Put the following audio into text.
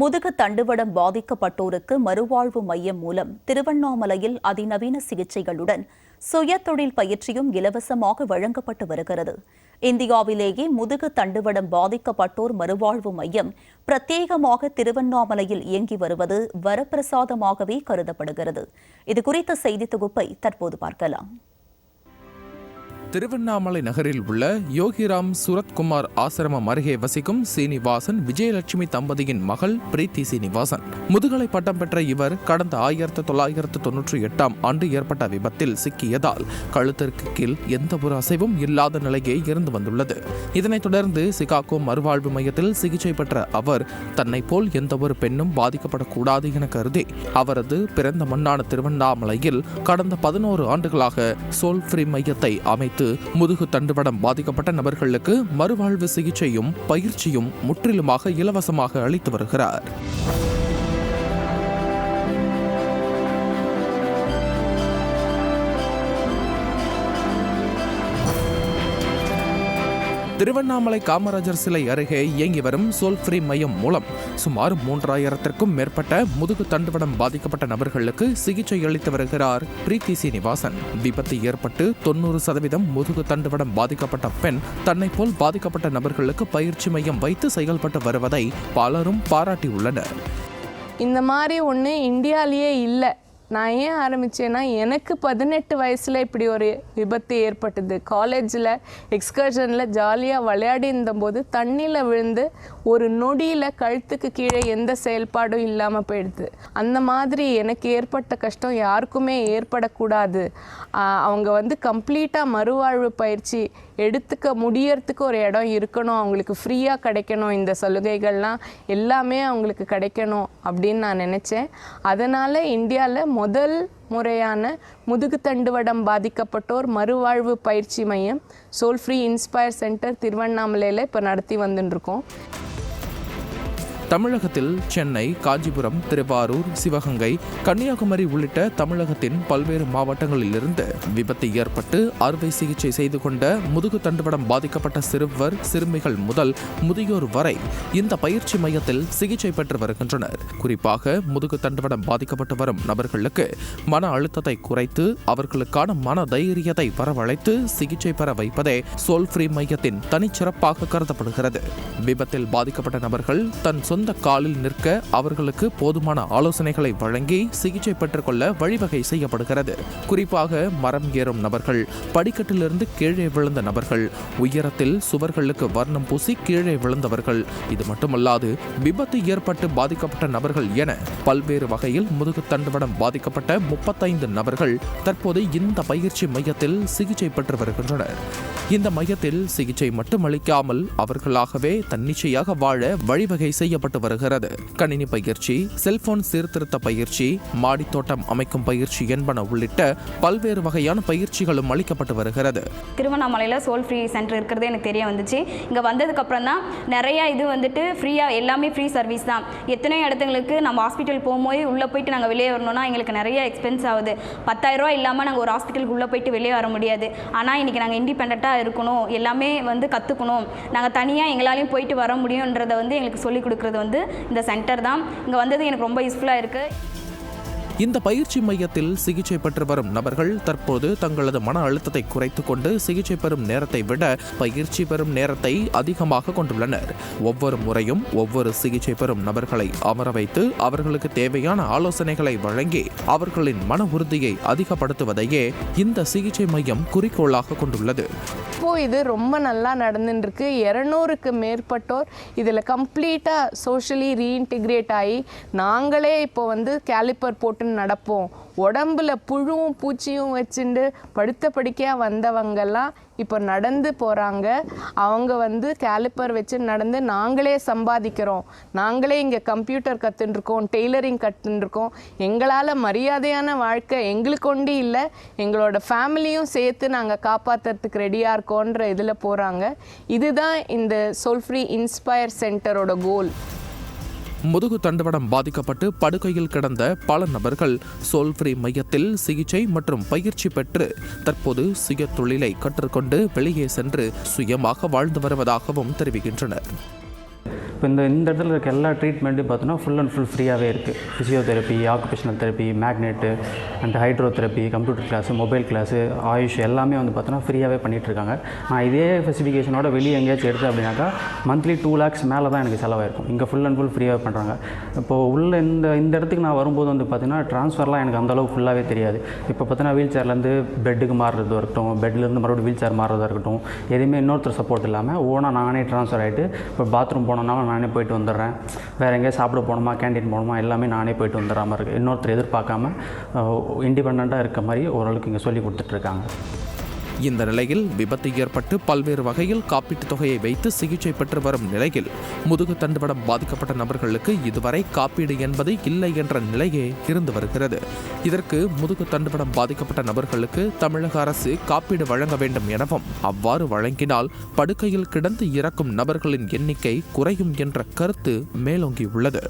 முதுகு தண்டுவடம் பாதிக்கப்பட்டோருக்கு மறுவாழ்வு மையம் மூலம் திருவண்ணாமலையில் அதிநவீன சிகிச்சைகளுடன் சுய தொழில் பயிற்சியும் இலவசமாக வழங்கப்பட்டு வருகிறது. இந்தியாவிலேயே முதுகு தண்டுவடம் பாதிக்கப்பட்டோர் மறுவாழ்வு மையம் பிரத்யேகமாக திருவண்ணாமலையில் இயங்கி வருவது வரப்பிரசாதமாகவே கருதப்படுகிறது. இது குறித்த செய்தி தொகுப்பை தற்போது பார்க்கலாம். திருவண்ணாமலை நகரில் உள்ள யோகிராம் சுரத்குமார் ஆசிரமம் அருகே வசிக்கும் சீனிவாசன் விஜயலட்சுமி தம்பதியின் மகள் பிரீத்தி சீனிவாசன். முதுகலை பட்டம் பெற்ற இவர் கடந்த ஆயிரத்து தொள்ளாயிரத்து தொன்னூற்றி எட்டாம் ஆண்டு ஏற்பட்ட விபத்தில் சிக்கியதால் கழுத்திற்கு கீழ் எந்த ஒரு அசைவும் இல்லாத நிலையே இருந்து வந்துள்ளது. இதனைத் தொடர்ந்து சிகாகோ மறுவாழ்வு மையத்தில் சிகிச்சை பெற்ற அவர் தன்னை போல் எந்த ஒரு பெண்ணும் பாதிக்கப்படக்கூடாது என கருதி அவரது பிறந்த மண்ணான திருவண்ணாமலையில் கடந்த பதினோரு ஆண்டுகளாக சோல் ஃப்ரீ மையத்தை அமைத்து முதுகு தண்டுவடம் பாதிக்கப்பட்ட நபர்களுக்கு மறுவாழ்வு சிகிச்சையும் பயிற்சியும் முற்றிலுமாக இலவசமாக அளித்து வருகிறார். திருவண்ணாமலை காமராஜர் சிலை அருகே இயங்கி வரும் சோல் ஃப்ரீ மையம் மூலம் சுமார் மூன்றாயிரத்திற்கும் மேற்பட்ட முதுகு தண்டுவடம் பாதிக்கப்பட்ட நபர்களுக்கு சிகிச்சை அளித்து வருகிறார் பிரீத்தி சீனிவாசன். விபத்து ஏற்பட்டு தொண்ணூறு சதவீதம் முதுகு தண்டுவடம் பாதிக்கப்பட்ட பெண் தன்னை போல் பாதிக்கப்பட்ட நபர்களுக்கு பயிற்சி மையம் வைத்து செயல்பட்டு வருவதை பலரும் பாராட்டியுள்ளனர். இந்த மாதிரி ஒன்று இந்தியாலேயே இல்லை. நான் ஏன் ஆரம்பித்தேன்னா எனக்கு பதினெட்டு வயசில் இப்படி ஒரு விபத்து ஏற்பட்டது. காலேஜில் எக்ஸ்கர்ஷனில் ஜாலியாக விளையாடி இருந்தபோது தண்ணியில் விழுந்து ஒரு நொடியில் கழுத்துக்கு கீழே எந்த செயல்பாடும் இல்லாமல் போயிடுது. அந்த மாதிரி எனக்கு ஏற்பட்ட கஷ்டம் யாருக்குமே ஏற்படக்கூடாது. அவங்க வந்து கம்ப்ளீட்டாக மறுவாழ்வு பயிற்சி எடுத்துக்க முடியறதுக்கு ஒரு இடம் இருக்கணும். அவங்களுக்கு ஃப்ரீயாக கிடைக்கணும். இந்த சலுகைகள்லாம் எல்லாமே அவங்களுக்கு கிடைக்கணும் அப்படின்னு நான் நினச்சேன். அதனால் இந்தியாவில் முதல் முறையான முதுகு தண்டுவடம் பாதிக்கப்பட்டோர் மறுவாழ்வு பயிற்சி மையம் சோல் ஃப்ரீ இன்ஸ்பயர் சென்டர் திருவண்ணாமலையில் இப்போ நடத்தி வந்துட்டுருக்கோம் தமிழகத்தில் சென்னை காஞ்சிபுரம் திருவாரூர் சிவகங்கை கன்னியாகுமரி உள்ளிட்ட தமிழகத்தின் பல்வேறு மாவட்டங்களிலிருந்து விபத்து ஏற்பட்டு அறுவை சிகிச்சை செய்து கொண்ட முதுகு தண்டுவடம் பாதிக்கப்பட்ட சிறுவர் சிறுமிகள் முதல் முதியோர் வரை இந்த பயிற்சி மையத்தில் சிகிச்சை பெற்று வருகின்றனர். குறிப்பாக முதுகு தண்டுவடம் பாதிக்கப்பட்டு வரும் நபர்களுக்கு மன அழுத்தத்தை குறைத்து அவர்களுக்கான மன தைரியத்தை வரவழைத்து சிகிச்சை பெற வைப்பதே சோல் ஃப்ரீ மையத்தின் தனிச்சிறப்பாக கருதப்படுகிறது. விபத்தில் பாதிக்கப்பட்ட நபர்கள் தன் சொந்த காலில் நிற்க அவர்களுக்கு போதுமான ஆலோசனைகளை வழங்கி சிகிச்சை பெற்றுக்கொள்ள வழிவகை செய்யப்படுகிறது. குறிப்பாக மரம் ஏறும் நபர்கள் படிக்கட்டிலிருந்து கீழே விழுந்த நபர்கள் உயரத்தில் சுவர்களுக்கு வர்ணம் பூசி கீழே விழுந்தவர்கள் இது மட்டுமல்லாது விபத்து ஏற்பட்டு பாதிக்கப்பட்ட நபர்கள் என பல்வேறு வகையில் முதுகு தண்டுவடம் பாதிக்கப்பட்ட முப்பத்தைந்து நபர்கள் தற்போது இந்த பயிற்சி மையத்தில் சிகிச்சை பெற்று வருகின்றனர். இந்த மையத்தில் சிகிச்சை மட்டுமளிக்காமல் அவர்களாகவே தன்னிச்சையாக வாழ வழிவகை செய்யப்பட்டு வருகிறது. கணினி பயிற்சி செல்போன் சீர்திருத்த பயிற்சி மாடித்தோட்டம் அமைக்கும் பயிற்சி என்பன உள்ளிட்ட பல்வேறு வகையான பயிற்சிகளும் அளிக்கப்பட்டு வருகிறது. திருவண்ணாமலையில் சோல் ஃப்ரீ சென்டர் இருக்கிறது எனக்கு தெரிய வந்துச்சு. இங்கே வந்ததுக்கப்புறம் தான் நிறைய இது வந்துட்டு ஃப்ரீயாக எல்லாமே ஃப்ரீ சர்வீஸ் தான். எத்தனையோ இடத்துங்களுக்கு நம்ம ஹாஸ்பிட்டல் போகும்போது உள்ளே போயிட்டு நாங்கள் வெளியே வரணும்னா எங்களுக்கு நிறைய எக்ஸ்பென்ஸ் ஆகுது. பத்தாயிரரூவா இல்லாமல் நாங்கள் ஒரு ஹாஸ்பிட்டலுக்கு உள்ளே போயிட்டு வெளியே வர முடியாது. ஆனால் இன்றைக்கி நாங்கள் இண்டிபெண்ட்டாக இருக்கணும். எல்லாமே வந்து கற்றுக்கணும் நாங்கள் தனியாக எங்களாலையும் போயிட்டு வர முடியுன்றதை வந்து எங்களுக்கு சொல்லிக் கொடுக்குறது வந்து இந்த சென்டர் தான். இங்கே வந்தது எனக்கு ரொம்ப யூஸ்ஃபுல்லாக இருக்குது இந்த பயிற்சி மையத்தில் சிகிச்சை பெற்று வரும் நபர்கள் தற்போது தங்களது மன அழுத்தத்தை குறைத்துக் கொண்டு சிகிச்சை பெறும் நேரத்தை விட பயிற்சி பெறும் நேரத்தை அதிகமாக கொண்டுள்ளனர். ஒவ்வொரு முறையும் ஒவ்வொரு சிகிச்சை பெறும் நபர்களை அமர வைத்து அவர்களுக்கு தேவையான ஆலோசனைகளை வழங்கி அவர்களின் மன உறுதியை அதிகப்படுத்துவதையே இந்த சிகிச்சை மையம் குறிக்கோளாக கொண்டுள்ளது. இப்போ இது ரொம்ப நல்லா நடந்துருக்கு இரநூறுக்கு மேற்பட்டோர் இதில் கம்ப்ளீட்டாக சோஷியலி ரீஇன்டிகிரேட் ஆகி நாங்களே இப்போ வந்து கேலிப்பர் போட்டு நடப்போம். உடம்புல புழுவும் பூச்சியும் வச்சுட்டு படுத்த படிக்கையாக வந்தவங்கெல்லாம் இப்போ நடந்து போகிறாங்க அவங்க வந்து கேலிப்பர் வச்சு நடந்து நாங்களே சம்பாதிக்கிறோம். நாங்களே இங்கே கம்ப்யூட்டர் கற்றுட்டுருக்கோம் டெய்லரிங் கற்றுட்டுருக்கோம் எங்களால் மரியாதையான வாழ்க்கை எங்களுக்கு ஒண்டி இல்லை. எங்களோட ஃபேமிலியும் சேர்த்து நாங்கள் காப்பாற்றுறதுக்கு ரெடியாக இருக்கோன்ற இதில் போகிறாங்க இதுதான் இந்த சோல்ஃப்ரீ இன்ஸ்பயர் சென்டரோட கோல் முதுகு தண்டுவடம் பாதிக்கப்பட்டு படுக்கையில் கிடந்த பல நபர்கள் சோல்ஃப்ரி மையத்தில் சிகிச்சை மற்றும் பயிற்சி பெற்று தற்போது சுய தொழிலை கற்றுக்கொண்டு வெளியே சென்று சுயமாக வாழ்ந்து வருவதாகவும் தெரிவிக்கின்றனர். இப்போ இந்த இந்த இடத்துல இருக்க எல்லா ட்ரீட்மெண்ட்டும் பார்த்தோன்னா ஃபுல் அண்ட் ஃபுல் ஃப்ரீயாகவே இருக்குது physiotherapy occupational therapy magnet and hydrotherapy computer class mobile class AYUSH எல்லாமே வந்து பார்த்தோன்னா ஃப்ரீயாகவே பண்ணிகிட்ருக்காங்க நான் இதே ஃபெசிஃபிகேஷனோட வெளியே எங்கேயாச்சும் எடுத்தேன் அப்படின்னாக்கா மந்த்லி டூ லேக்ஸ் மேலே தான் எனக்கு செலவாயிருக்கும். இங்கே ஃபுல் அண்ட் ஃபுல் ஃப்ரீயாக பண்ணுறாங்க இப்போது உள்ள இந்த இந்த இடத்துக்கு நான் வரும்போது வந்து பார்த்தீங்கன்னா ட்ரான்ஸ்ஃபர்லாம் எனக்கு அந்தளவுக்கு ஃபுல்லாகவே தெரியாது. இப்போ பார்த்தீங்கன்னா வீல் சேர்லேருந்து பெட்டுக்கு மாறுறதா இருக்கட்டும் பெட்லேருந்து மறுபடியும் வீல் சேர் மாறுறதா இருக்கட்டும் எதுவுமே இன்னொருத்தர் சப்போர்ட் இல்லாமல் ஓனாக நானே ட்ரான்ஸ்ஃபர் ஆகிட்டு இப்போ பாத்ரூம் போனோம்னாலும் நானே போயிட்டு வந்துடுறேன். வேறு எங்கேயா சாப்பிட போகணுமா கேண்டீன் போகணுமா எல்லாமே நானே போயிட்டு வந்துடுற மாதிரி. இருக்குது இன்னொருத்தர் எதிர்பார்க்காம இண்டிபெண்ட்டாக இருக்க மாதிரி ஓரளவுக்கு இங்கே சொல்லி கொடுத்துட்ருக்காங்க இந்த நிலையில் விபத்து ஏற்பட்டு பல்வேறு வகையில் காப்பீட்டுத் தொகையை வைத்து சிகிச்சை பெற்று வரும் நிலையில் முதுகு தண்டுவடம் பாதிக்கப்பட்ட நபர்களுக்கு இதுவரை காப்பீடு என்பது இல்லை என்ற நிலையே இருந்து வருகிறது. இதற்கு முதுகு தண்டுவடம் பாதிக்கப்பட்ட நபர்களுக்கு தமிழக அரசு காப்பீடு வழங்க வேண்டும் எனவும் அவ்வாறு வழங்கினால் படுக்கையில் கிடந்து இறக்கும் நபர்களின் எண்ணிக்கை குறையும் என்ற கருத்து மேலோங்கியுள்ளது.